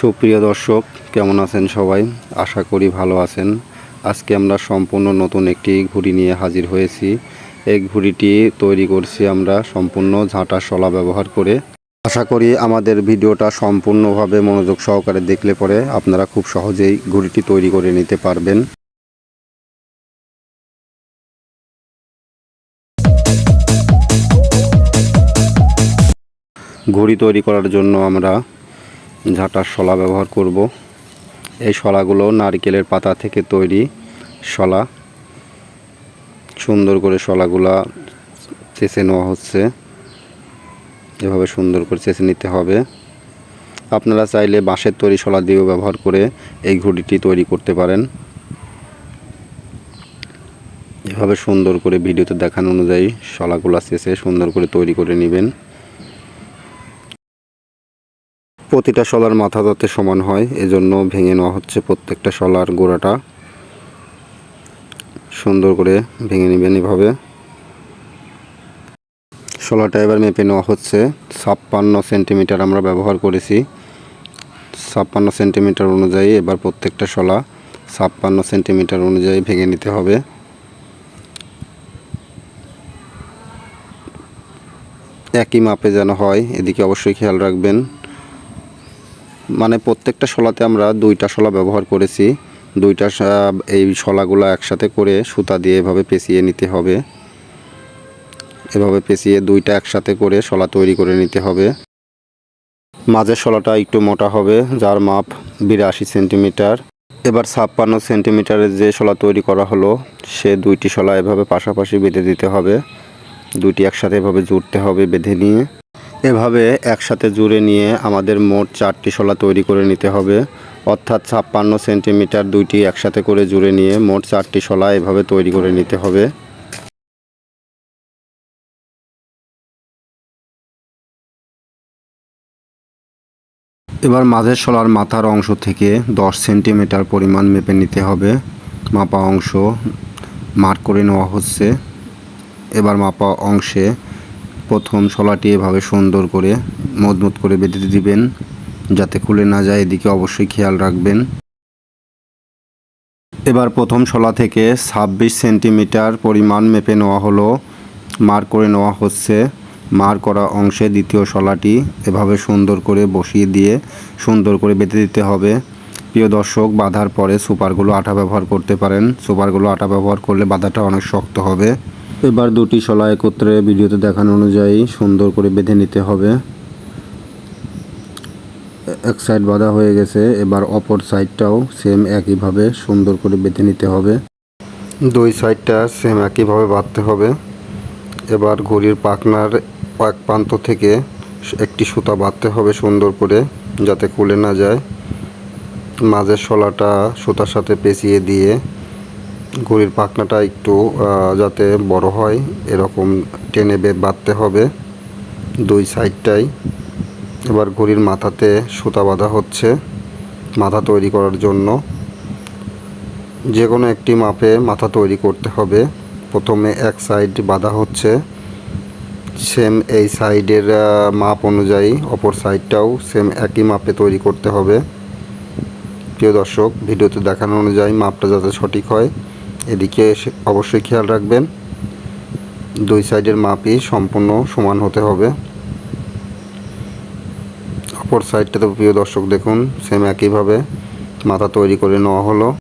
সুপ্রিয় দর্শক, কেমন আছেন সবাই? আশা করি ভালো আছেন। আজকে আমরা সম্পূর্ণ নতুন একটি ঘুড়ি নিয়ে হাজির হয়েছি। এই ঘুড়িটি তৈরি করছি আমরা সম্পূর্ণ ঝাঁটা শলা ব্যবহার করে। আশা করি আমাদের ভিডিওটা সম্পূর্ণভাবে মনোযোগ সহকারে দেখলে পরে আপনারা খুব সহজেই ঘুড়িটি তৈরি করে নিতে পারবেন। ঘুড়ি তৈরি করার জন্য আমরা ঝাঁটার শলা ব্যবহার করব। এই শলাগুলো নারকেলের পাতা থেকে তৈরি শলা। সুন্দর করে শলাগুলা চেঁচে নেওয়া হচ্ছে। এভাবে সুন্দর করে চেঁচে নিতে হবে। আপনারা চাইলে বাঁশের তৈরি শলা দিয়েও ব্যবহার করে এই ঘুড়িটি তৈরি করতে পারেন। এভাবে সুন্দর করে ভিডিওতে দেখানো অনুযায়ী শলাগুলা চেঁচে সুন্দর করে তৈরি করে নেবেন। প্রতিটা শলার মাথা যাতে সমান হয়, এজন্য ভেঙে নেওয়া হচ্ছে প্রত্যেকটা শলার গোড়াটা। সুন্দর করে ভেঙে নেবেন এভাবে। শলাটা এবার মেপে নেওয়া হচ্ছে। ছাপ্পান্ন সেন্টিমিটার আমরা ব্যবহার করেছি। ছাপ্পান্ন সেন্টিমিটার অনুযায়ী এবার প্রত্যেকটা শলা ছাপ্পান্ন সেন্টিমিটার অনুযায়ী ভেঙে নিতে হবে। একই মাপে যেন হয়, এদিকে অবশ্যই খেয়াল রাখবেন। মানে প্রত্যেকটা শলাতে আমরা দুইটা শলা ব্যবহার করেছি। দুইটা এই শলাগুলো একসাথে করে সুতা দিয়ে এভাবে পেঁচিয়ে নিতে হবে। এভাবে পেঁচিয়ে দুইটা একসাথে করে শলা তৈরি করে নিতে হবে। মাঝের শলাটা একটু মোটা হবে, যার মাপ বিরাশি সেন্টিমিটার। এবার ছাপ্পান্ন সেন্টিমিটারের যে শলা তৈরি করা হলো, সে দুইটি শলা এভাবে পাশাপাশি বেঁধে দিতে হবে। দুইটি একসাথে এভাবে জুড়তে হবে বেঁধে নিয়ে। এভাবে একসাথে জুড়ে নিয়ে আমাদের মোট চারটি শোলা তৈরি করে নিতে হবে। অর্থাৎ ছাপ্পান্ন সেন্টিমিটার দুইটি একসাথে করে জুড়ে নিয়ে মোট চারটি শোলা এভাবে তৈরি করে নিতে হবে। এবার মাঝের শলার মাথার অংশ থেকে দশ সেন্টিমিটার পরিমাণ মেপে নিতে হবে। মাপা অংশ মার্ক করে নেওয়া হচ্ছে। এবার মাপা অংশে প্রথম শলাটি এভাবে সুন্দর করে মজবুত করে বেঁধে দিবেন, যাতে খুলে না যায়। এদিকে অবশ্যই খেয়াল রাখবেন। এবার প্রথম শলা থেকে ছাব্বিশ সেন্টিমিটার পরিমাণ মেপে নেওয়া হলো। মার করে নেওয়া হচ্ছে। মার করা অংশে দ্বিতীয় শলাটি এভাবে সুন্দর করে বসিয়ে দিয়ে সুন্দর করে বেঁধে দিতে হবে। প্রিয় দর্শক, বাঁধার পরে সুপারগুলো আটা ব্যবহার করতে পারেন। সুপারগুলো আটা ব্যবহার করলে বাঁধাটা অনেক শক্ত হবে। এবার দুটি শলা একত্রে ভিডিওতে দেখানো অনুযায়ী সুন্দর করে বেঁধে নিতে হবে। এক সাইড বাঁধা হয়ে গেছে, এবার অপর সাইডটাও সেম একইভাবে সুন্দর করে বেঁধে নিতে হবে। দুই সাইডটা সেম একইভাবে বাঁধতে হবে। এবার ঘড়ির পাকনার এক প্রান্ত থেকে একটি সুতা বাঁধতে হবে সুন্দর করে, যাতে খুলে না যায়। মাঝের শলাটা সুতার সাথে পেঁচিয়ে দিয়ে ঘড়ির পাখনাটা একটু যাতে বড় হয়, এরকম টেনে বাঁধতে হবে দুই সাইডটাই। এবার ঘড়ির মাথাতে সুতা বাঁধা হচ্ছে, মাথা তৈরি করার জন্য। যে কোনো একটি মাপে মাথা তৈরি করতে হবে। প্রথমে এক সাইড বাঁধা হচ্ছে সেম এই সাইডের মাপ অনুযায়ী অপর সাইডটাও সেম একই মাপে তৈরি করতে হবে। প্রিয় দর্শক, ভিডিওতে দেখানো অনুযায়ী মাপটা যাতে সঠিক হয় এদিকে সে- অবশ্যই খেয়াল রাখবেন, দুই সাইডের মাপই সম্পূর্ণ সমান হতে হবে। অপর সাইডটাতে প্রিয় দর্শক দেখুন সেম একইভাবে মাথা তৈরি করে নেওয়া হলো।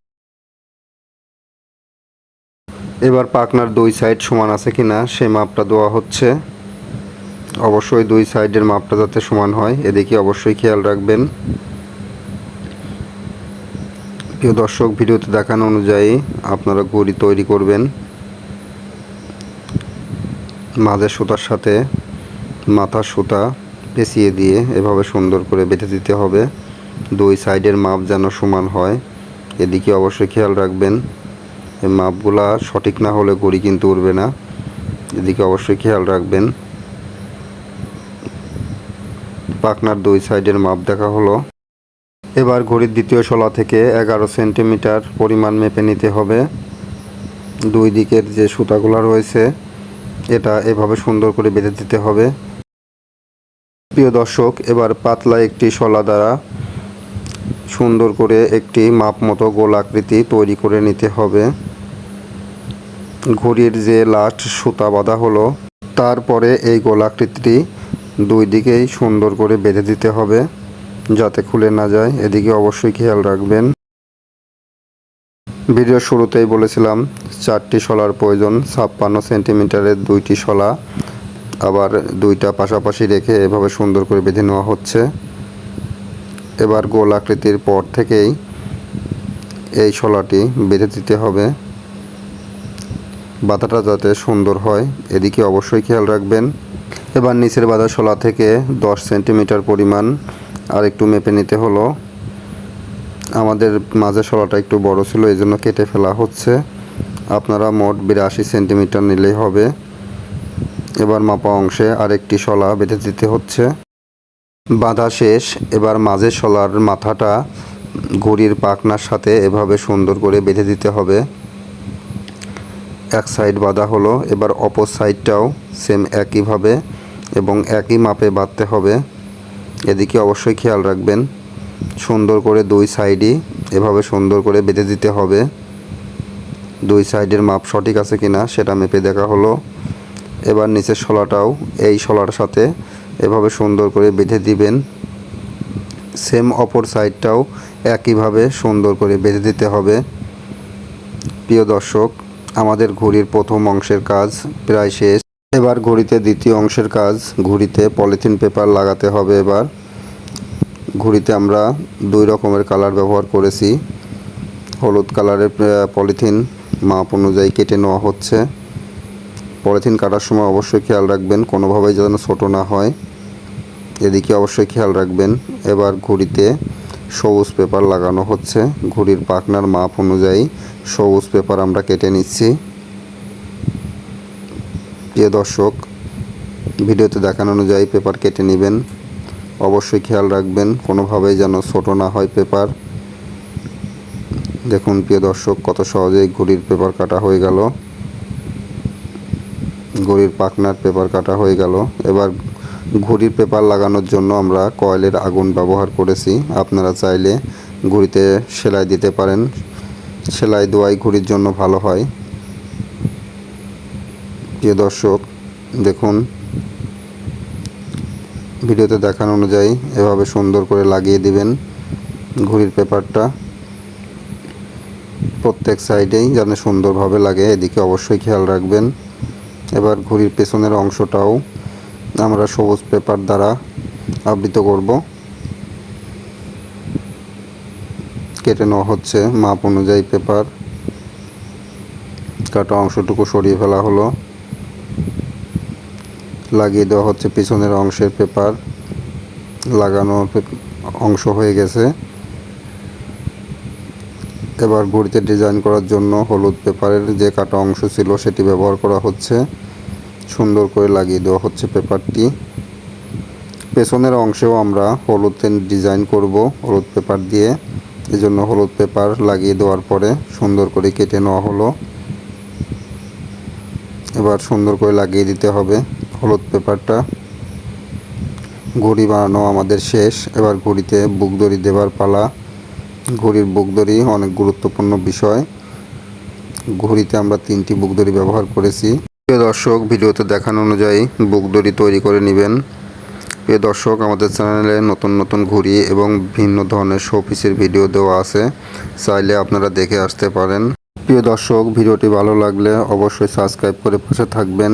এবার পাকনার দুই সাইড সমান আছে কিনা সেই মাপটা দেওয়া হচ্ছে। অবশ্যই দুই সাইডের মাপটা যাতে সমান হয়, এদিকে অবশ্যই খেয়াল রাখবেন। প্রিয় দর্শক, ভিডিওতে দেখানো অনুযায়ী আপনারা ঘড়ি তৈরি করবেন মাঝের সুতার সাথে মাথার সুতা পেঁচিয়ে দিয়ে এভাবে সুন্দর করে বেঁধে দিতে হবে। দুই সাইডের মাপ যেন সমান হয়। এদিকে অবশ্যই খেয়াল রাখবেন, এই মাপগুলা সঠিক না হলে ঘড়ি কিন্তু উঠবে না। এদিকে অবশ্যই খেয়াল রাখবেন। পাকনার দুই সাইডের মাপ দেখা হলো। এবার ঘড়ির দ্বিতীয় শলা থেকে এগারো সেন্টিমিটার পরিমাণ মেপে নিতে হবে। দুই দিকের যে সুতাগুলো রয়েছে, এটা এভাবে সুন্দর করে বেঁধে দিতে হবে। প্রিয় দর্শক, এবার পাতলা একটি শলা দ্বারা সুন্দর করে একটি মাপ মতো গোল আকৃতি তৈরি করে নিতে হবে। ঘড়ির যে লাস্ট সুতা বাঁধা হলো, তারপরে এই গোল আকৃতিটি দুই দিকেই সুন্দর করে বেঁধে দিতে হবে। যাতে খুলে না যায়, এদিকে অবশ্যই খেয়াল রাখবেন। ভিডিওর শুরুতেই বলেছিলাম, চারটি শলার প্রয়োজন, ছাপ্পান্ন সেন্টিমিটারের দুইটি শলা, আবার দুইটা পাশাপাশি রেখে এভাবে সুন্দর করে বেঁধে নেওয়া হচ্ছে। এবার গোল আকৃতির পর থেকেই এই শলাটি বেঁধে দিতে হবে। বাঁধাটা যাতে সুন্দর হয়, এদিকে অবশ্যই খেয়াল রাখবেন। এবার নিচের বাঁধা শলা থেকে দশ সেন্টিমিটার পরিমাণ আর একটু মেপে নিতে হলো। আমাদের মাঝে শলাটা একটু বড় ছিল, এই জন্য কেটে ফেলা হচ্ছে। আপনারা মোট বিরাশি সেন্টিমিটার নিলেই হবে। এবার মাপা অংশে আরেকটি শলা বেঁধে দিতে হচ্ছে। বাঁধা শেষ, এবার মাঝের শলার মাথাটা ঘড়ির পাখনার সাথে এভাবে সুন্দর করে বেঁধে দিতে হবে। এক সাইড বাঁধা হলো, এবার অপর সাইডটাও সেম একইভাবে এবং একই মাপে বাঁধতে হবে। এদিকে অবশ্যই খেয়াল রাখবেন। সুন্দর করে দুই সাইডই এভাবে সুন্দর করে বেঁধে দিতে হবে। দুই সাইডের মাপ সঠিক আছে কিনা সেটা মেপে দেখা হলো। এবার নিচের শলাটাও এই শলার সাথে এভাবে সুন্দর করে বেঁধে দিবেন। সেম অপর সাইডটাও একইভাবে সুন্দর করে বেঁধে দিতে হবে। প্রিয় দর্শক, আমাদের ঘড়ির প্রথম অংশের কাজ প্রায় শেষ। এবার ঘড়িতে দ্বিতীয় অংশের কাজ, ঘড়িতে পলিথিন পেপার লাগাতে হবে এবার। ঘড়িতে আমরা দুই রকমের কালার ব্যবহার করেছি। হলুদ কালারের পলিথিন মাপ অনুযায়ী কেটে নেওয়া হচ্ছে। পলিথিন কাটার সময় অবশ্যই খেয়াল রাখবেন, কোনোভাবেই যেন ছোটো না হয়। এদিকে অবশ্যই খেয়াল রাখবেন, এবার ঘড়িতে সবুজ পেপার লাগানো হচ্ছে। ঘড়ির পাখনার মাপ অনুযায়ী সবুজ পেপার আমরা কেটে নিচ্ছি। প্রিয় দর্শক, ভিডিওতে দেখানো অনুযায়ী পেপার কেটে নেবেন। অবশ্যই খেয়াল রাখবেন, কোনোভাবেই যেন ছোটো না হয় পেপার। দেখুন প্রিয় দর্শক, কত সহজেই ঘড়ির পেপার কাটা হয়ে গেল। ঘড়ির পাখনার পেপার কাটা হয়ে গেল। এবার ঘড়ির পেপার লাগানোর জন্য আমরা কয়েলের আগুন ব্যবহার করেছি। আপনারা চাইলে ঘড়িতে সেলাই দিতে পারেন। সেলাই দোয়াই ঘড়ির জন্য ভালো হয়। প্রিয় দর্শক, দেখুন, ভিডিওতে দেখানো অনুযায়ী এভাবে সুন্দর করে লাগিয়ে দিবেন ঘড়ির পেপারটা। প্রত্যেক সাইডেই যেন সুন্দরভাবে লাগে, এদিকে অবশ্যই খেয়াল রাখবেন। এবার ঘড়ির পেছনের অংশটাও আমরা সবুজ পেপার দ্বারা আবৃত করব। কেটে নেওয়া হচ্ছে মাপ অনুযায়ী পেপার। কাটা অংশটুকু সরিয়ে ফেলা হলো। লাগিয়ে দেওয়া হচ্ছে, পিছনের অংশের পেপার লাগানো অংশ হয়ে গেছে। এবার ঘড়িতে ডিজাইন করার জন্য হলুদ পেপারের যে কাটা অংশ ছিল সেটি ব্যবহার করা হচ্ছে। সুন্দর করে লাগিয়ে দেওয়া হচ্ছে পেপারটি। পেছনের অংশেও আমরা হলুদের ডিজাইন করব হলুদ পেপার দিয়ে। এজন্য হলুদ পেপার লাগিয়ে দেওয়ার পরে সুন্দর করে কেটে নেওয়া হলো। এবার সুন্দর করে লাগিয়ে দিতে হবে। হলুদ পেপারটা। ঘড়ি বানানো আমাদের শেষ। এবার ঘড়িতে বুক দড়ি দেবার পালা। ঘড়ির বুক দড়ি অনেক গুরুত্বপূর্ণ বিষয়। ঘড়িতে আমরা তিনটি বুক দড়ি ব্যবহার করেছি। প্রিয় দর্শক, ভিডিওতে দেখানো অনুযায়ী বুক দড়ি তৈরি করে নেবেন। প্রিয় দর্শক, আমাদের চ্যানেলে নতুন নতুন ঘড়ি এবং ভিন্ন ধরনের শোপিসের ভিডিও দেওয়া আছে। চাইলে আপনারা দেখে আসতে পারেন। প্রিয় দর্শক, ভিডিওটি ভালো লাগলে অবশ্যই সাবস্ক্রাইব করে পাশে থাকবেন।